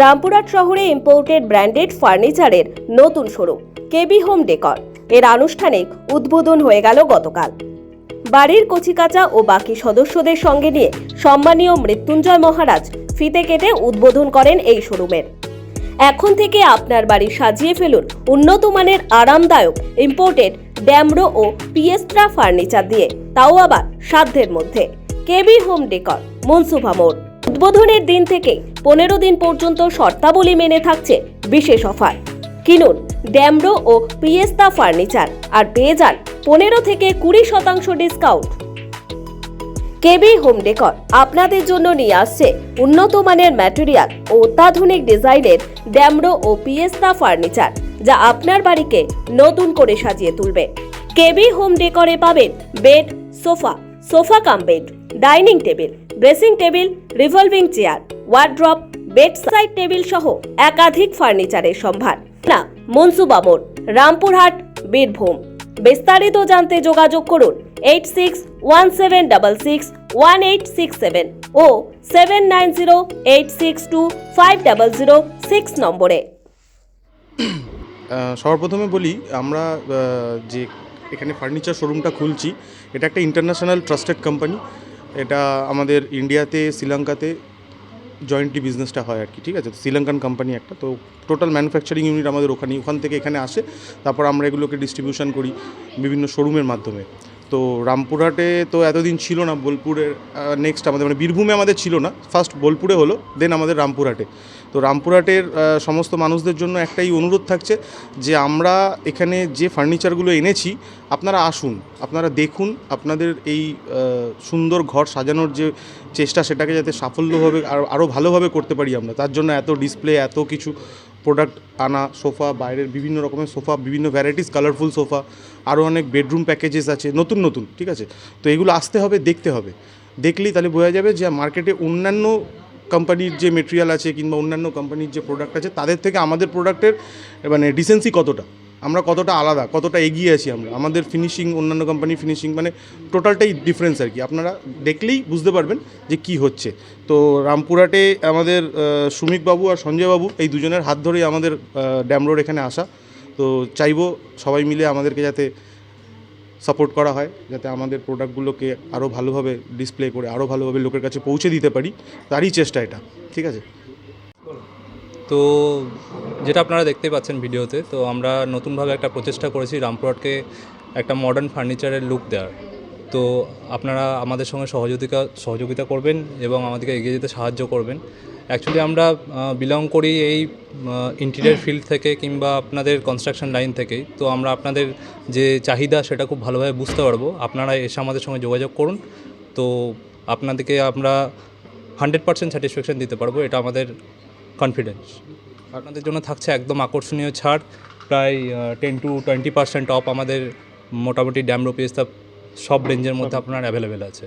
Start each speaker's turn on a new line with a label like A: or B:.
A: রামপুরহাট শহরে imported branded ফার্নিচারের নতুন শোরুম কেবি হোম ডেকর এর আনুষ্ঠানিক উদ্বোধন হয়ে গেল গতকাল। বাড়ির কচিকাচা ও বাকি সদস্যদের সঙ্গে নিয়ে সম্মানীয় মৃত্যুঞ্জয় মহারাজ ফিতে কেটে উদ্বোধন করেন এই শোরুমের এখন থেকে আপনার বাড়ি সাজিয়ে ফেলুন উন্নত মানের আরামদায়ক ইম্পোর্টেড ড্যামরো ও পিয়েস্ট্রা ফার্নিচার দিয়ে। তাও আবার সাধ্যের মধ্যে। কেবি হোম ডেকর মনসুভা মোড়। উদ্বোধনের দিন থেকে পনেরো দিন পর্যন্ত শর্তাবলী মেনে থাকছে বিশেষ অফার। কিনুন ড্যামরো ও পিয়েস্তা ফার্নিচার আর পেয়ে যান পনেরো থেকে কুড়ি শতাংশ ডিসকাউন্ট। কেবি হোম ডেকর আপনাদের জন্য নিয়ে আসছে উন্নত মানের ম্যাটেরিয়াল ও অত্যাধুনিক ডিজাইনের ড্যামরো ও পিয়েস্তা ফার্নিচার, যা আপনার বাড়িকে নতুন করে সাজিয়ে তুলবে। কেবি হোম ডেকরে পাবেন bed, sofa sofa cum bed, dining table dressing table, revolving chair, wardrobe bed side table সহ একাধিক ফার্নিচারের সম্ভার। না, মনসুবা মোড়, রামপুরহাট, বীরভূম। বিস্তারিত জানতে যোগাযোগ করুন eight six one seven double six one eight six seven ও seven nine zero eight six two five double zero six নম্বরে।
B: সর্বপ্রথমে বলি, আমরা যে এখানে ফার্নিচার শোরুমটা খুলছি, এটা একটা ইন্টারন্যাশনাল ট্রাস্টেড কোম্পানি এটা আমাদের ইন্ডিয়াতে শ্রীলঙ্কাতে জয়েন্টলি বিজনেসটা হয় আর কি, ঠিক আছে? শ্রীলঙ্কান কোম্পানি একটা, তো টোটাল ম্যানুফ্যাকচারিং ইউনিট আমাদের ওখানে ওখান থেকে এখানে আসে। তারপর আমরা এগুলোকে ডিস্ট্রিবিউশন করি বিভিন্ন শোরুমের মাধ্যমে। তো রামপুরহাটে তো এতদিন ছিল না, বোলপুরের নেক্সট আমাদের মানে বীরভূমে আমাদের ছিল না। ফার্স্ট বোলপুরে হলো দেন আমাদের রামপুরহাটে। তো রামপুরহাটের সমস্ত মানুষদের জন্য একটাই অনুরোধ থাকছে যে আমরা এখানে যে ফার্নিচারগুলো এনেছি, আপনারা আসুন, আপনারা দেখুন, আপনাদের এই সুন্দর ঘর সাজানোর যে চেষ্টা, সেটাকে যাতে সাফল্যভাবে আরও আরও ভালোভাবে করতে পারি আমরা। তার জন্য এত ডিসপ্লে এত কিছু প্রোডাক্ট আনা, সোফা, বাইরের বিভিন্ন রকমের সোফা, বিভিন্ন ভ্যারাইটিস কালারফুল সোফা, আরও অনেক বেডরুম প্যাকেজেস আছে, নতুন নতুন, ঠিক আছে? তো এগুলো আসতে হবে, দেখতে হবে। দেখলেই তাহলে বোঝা যাবে যে মার্কেটে অন্যান্য কোম্পানির যে মেটেরিয়াল আছে কিংবা অন্যান্য কোম্পানির যে প্রোডাক্ট আছে, তাদের থেকে আমাদের প্রোডাক্টের মানে ডিসেন্সি কতটা? আমরা কতটা আলাদা, কতটা এগিয়ে আছি আমরা। আমাদের ফিনিশিং অন্যান্য কোম্পানির ফিনিশিং মানে টোটালটাই ডিফারেন্স আর কি। আপনারা দেখলেই বুঝতে পারবেন যে কি হচ্ছে। তো রামপুরহাটে আমাদের সুমিকবাবু আর সঞ্জয়বাবু, এই দুজনের হাত ধরেই আমাদের ড্যামরোড এখানে আসা। তো চাইব সবাই মিলে আমাদেরকে যাতে সাপোর্ট করা হয়, যাতে আমাদের প্রোডাক্টগুলোকে আরও ভালোভাবে ডিসপ্লে করে আরও ভালোভাবে লোকের কাছে পৌঁছে দিতে পারি। তারই চেষ্টা এটা। ঠিক আছে?
C: তো যেটা আপনারা দেখতে পাচ্ছেন ভিডিওতে, তো আমরা নতুনভাবে একটা প্রচেষ্টা করেছি রামপুরহাটকে একটা মডার্ন ফার্নিচারের লুক দেওয়ার। তো আপনারা আমাদের সঙ্গে সহযোগিতা সহযোগিতা করবেন এবং আমাদেরকে এগিয়ে যেতে সাহায্য করবেন। অ্যাকচুয়ালি আমরা বিলং করি এই ইন্টেরিয়ার ফিল্ড থেকে কিংবা আপনাদের কনস্ট্রাকশন লাইন থেকেই। তো আমরা আপনাদের যে চাহিদা সেটা খুব ভালোভাবে বুঝতে পারব। আপনারা এসে আমাদের সঙ্গে যোগাযোগ করুন। তো আপনাদেরকে আমরা হান্ড্রেড পার্সেন্ট স্যাটিসফ্যাকশন দিতে পারব। এটা আমাদের কনফিডেন্স আপনাদের জন্য থাকছে একদম আকর্ষণীয় ছাড় প্রায় ten two twenty percent off আমাদের মোটামুটি ড্যাম রুপিস সব রেঞ্জের মধ্যে আপনার অ্যাভেলেবেল আছে।